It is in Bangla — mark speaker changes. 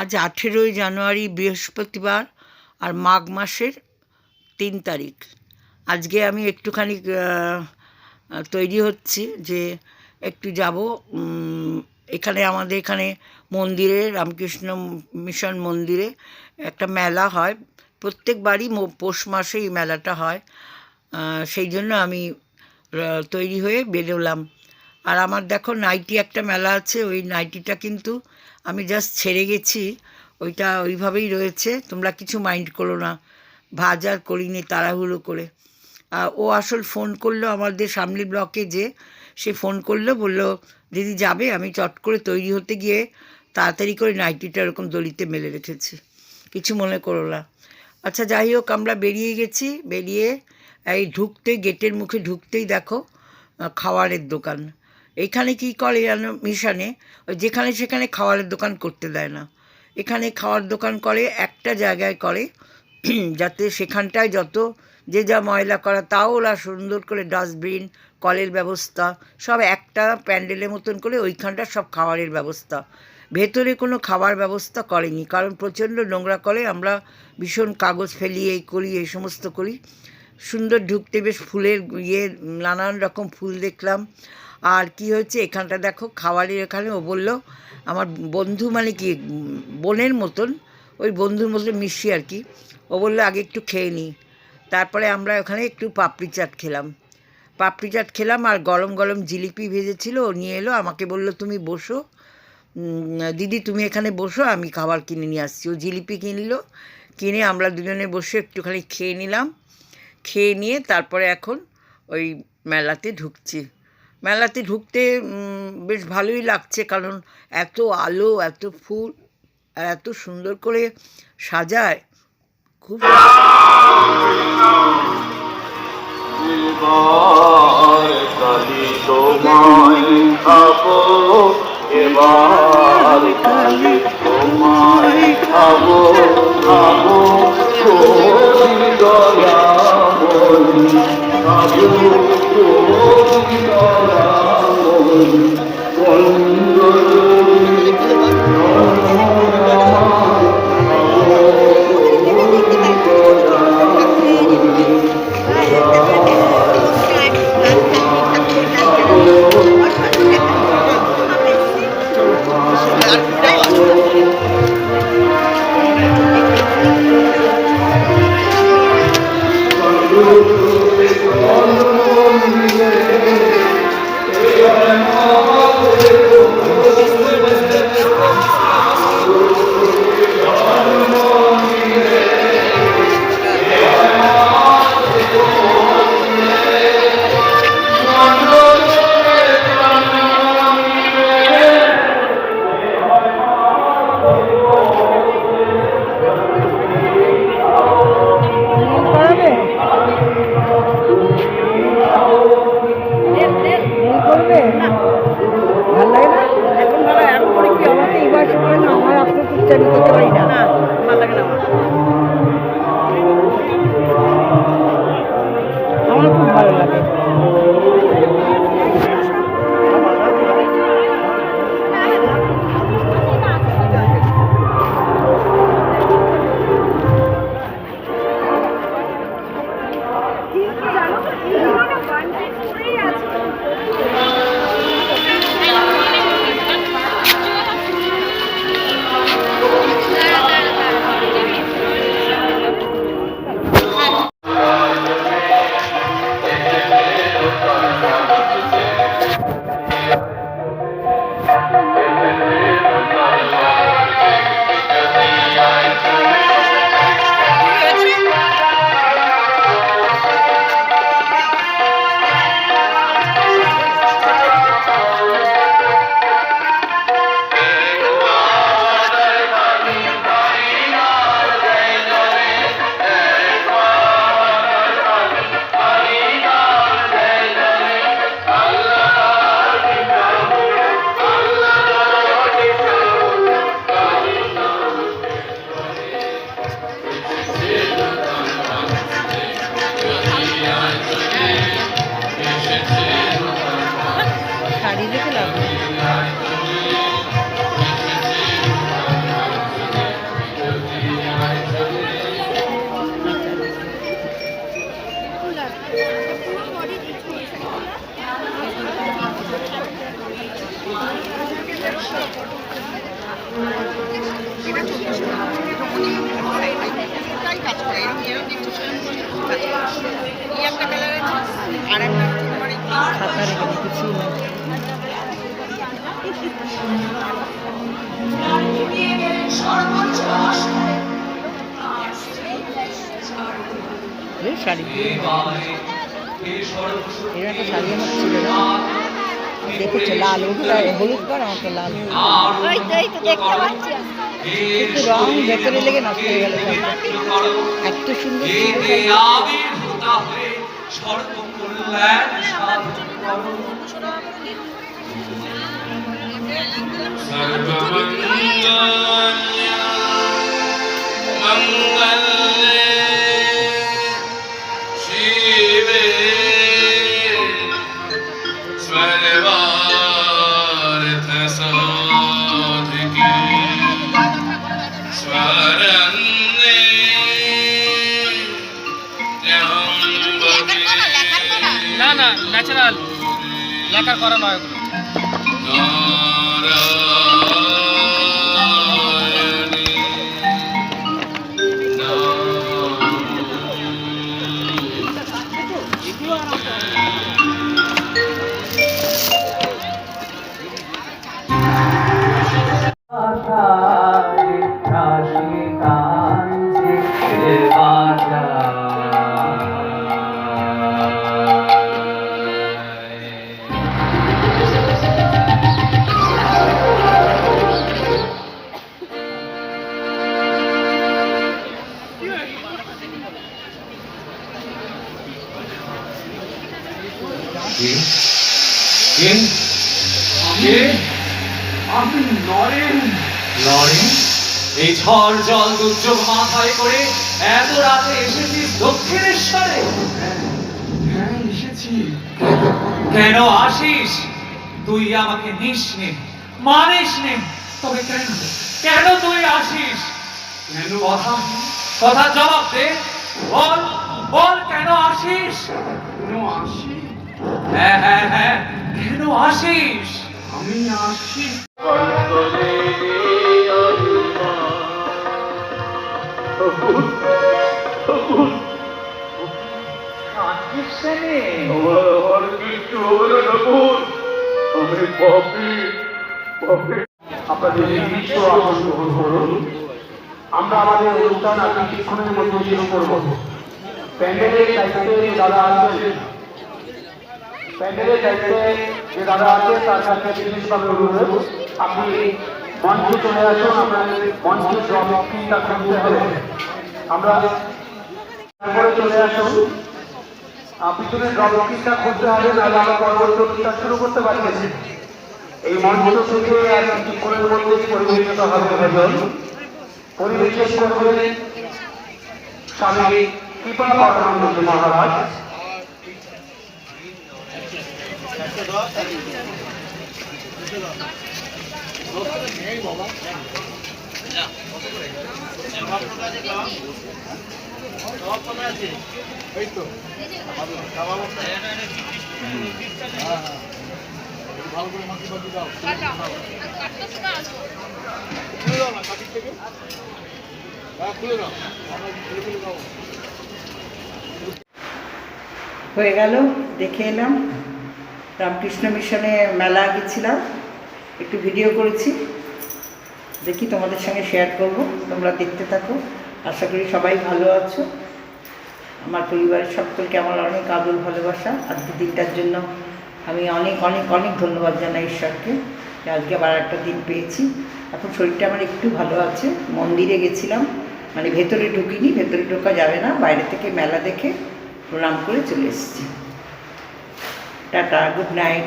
Speaker 1: আজ আঠেরোই জানুয়ারি বৃহস্পতিবার আর মাঘ মাসের তিন তারিখ। আজকে আমি একটুখানি তৈরি হচ্ছি যে একটু যাব এখানে আমাদের এখানে মন্দিরে, রামকৃষ্ণ মিশন মন্দিরে একটা মেলা হয়। প্রত্যেকবারই পৌষ মাসে এই মেলাটা হয়। সেই জন্য আমি তৈরি হয়ে বেরোলাম। আর আমার দেখো নাইটি একটা মেলা আছে, ওই নাইটিটা কিন্তু আমি জাস্ট ছেড়ে গেছি। ওইটা ওইভাবেই রয়েছে, তোমরা কিছু মাইন্ড করো না। ভাজ আর করিনি তাড়াহুড়ো করে। ও আসল ফোন করল আমাদের সামনে ব্লকে যে, সে ফোন করল, বলল, দিদি যাবে? আমি চট করে তৈরি হতে গিয়ে তাড়াতাড়ি করে নাইটিটা এরকম দড়িতে মেলে রেখেছি। কিছু মনে করো না। আচ্ছা যাই হোক, আমরা বেরিয়ে গেছি। বেরিয়ে এই ঢুকতে, গেটের মুখে ঢুকতেই দেখো খাওয়ারের দোকান। এখানে কি করে যেন মিশনে? ওই যেখানে সেখানে খাওয়ারের দোকান করতে দেয় না। এখানে খাওয়ার দোকান করে, একটা জায়গায় করে, যাতে সেখানটায় যত যে যা ময়লা করা, তাও ওরা সুন্দর করে ডাস্টবিন, কলের ব্যবস্থা, সব একটা প্যান্ডেলের মতন করে ওইখানটা সব খাবারের ব্যবস্থা। ভেতরে কোনো খাবার ব্যবস্থা করেনি, কারণ প্রচণ্ড নোংরা করে, আমরা ভীষণ কাগজ ফেলি এই করি, এই সমস্ত করি। সুন্দর ঢুকতে বেশ ফুলের ইয়ে নানান রকম ফুল দেখলাম। আর কি হয়েছে? এখানটা দেখো খাবারের এখানে। ও বলল, আমার বন্ধু মানে কি, বোনের মতন, ওই বন্ধুর মতন মিশি আর কি। ও বলল, আগে একটু খেয়ে নিই তারপরে আমরা ওখানে একটু পাপড়ি চাট খেলাম। পাপড়ি চাট খেলাম আর গরম গরম জিলিপি ভেজেছিল। ও নিয়ে এলো, আমাকে বলল, তুমি বসো। দিদি, তুমি এখানে বসো, আমি খাবার কিনে নিয়ে আসছি। ও জিলিপি কিনলো কিনে আমরা দুজনে বসে একটুখানি খেয়ে নিলাম। খেয়ে নিয়ে তারপরে এখন ওই মেলাতে ঢুকছি। মেলাতে ঢুকতে বেশ ভালোই লাগছে কারণ এত আলো, এত ফুল আর এত সুন্দর করে সাজায়। খুব
Speaker 2: এবার তোমায় খাব খাব
Speaker 1: কিছু নেই এই শাড়ি এর একটা শাড়ি আমার ছিল না দেখেছ লাল ওটা হলুদ কর আমাকে লাল কিন্তু রং ভেতরে লেগে নষ্ট হয়ে গেল এত সুন্দর ছিল
Speaker 2: লেখার করা নয় ওগুলো।
Speaker 3: আমি নরেন
Speaker 4: লরি এই ঝড় জল দুর্যোগ মাথায় করে এত রাতে এসেছিস দক্ষিণেশ্বরে?
Speaker 3: হ্যাঁ এসেছি।
Speaker 4: কেন আসিস? তুই আমাকে নিস নে মানিস নে। তবে কেন? কেন তুই আসিস?
Speaker 3: কেন?
Speaker 4: কথা কথা জবাব দে। বল বল কেন আসিস?
Speaker 3: কেন আসি
Speaker 4: হ্যাঁ হ্যাঁ হ্যাঁ কেন আসিস?
Speaker 3: আমি আসি? আমার কিছু হলো না আমি পাপি পাপি আপনাদের নির্দিষ্ট আসন গ্রহণ করুন। আমরা আমাদের অনুষ্ঠান আর কিছুক্ষণের মধ্যে শুরু করব। প্যান্ডেলের দায়িত্বে দাদা আছেন প্যান্ডেলের দায়িত্বে যে দাদা আছে, তার কাছে বিশেষভাবে অনুরোধ, আপনি মঞ্চে চলে আসুন আপনাদের মঞ্চে জবাবটা করতে হবে। আমরা তারপরে চলে আসুন। পিছনে অফিসটা খুঁজতে হবে, নাহলে আমরা পরবর্তী অনুষ্ঠান শুরু করতে পারতেছি এই মঞ্চ থেকে আর কিছুক্ষণের মধ্যে পরিবেশিত হবে ভজন পরিবেশন করবেন স্বামী কৃপা পরমানন্দ মহারাজ
Speaker 1: হয়ে গেল দেখে এলাম। রামকৃষ্ণ মিশনে মেলা গেছিলাম। একটু ভিডিও করেছি। দেখি তোমাদের সঙ্গে শেয়ার করব। তোমরা দেখতে থাকো। আশা করি সবাই ভালো আছো। আমার পরিবারের সকলকে আমার অনেক আদর, ভালোবাসা। আজকে দিনটার জন্য আমি অনেক অনেক অনেক ধন্যবাদ জানাই ঈশ্বরকে। যে আজকে আবার একটা দিন পেয়েছি। এখন শরীরটা আমার একটু ভালো আছে। মন্দিরে গেছিলাম। মানে ভেতরে ঢুকিনি, ভেতরে ঢোকা যাবে না। বাইরে থেকে মেলা দেখে প্রণাম করে চলে এসেছি। Tata, good night.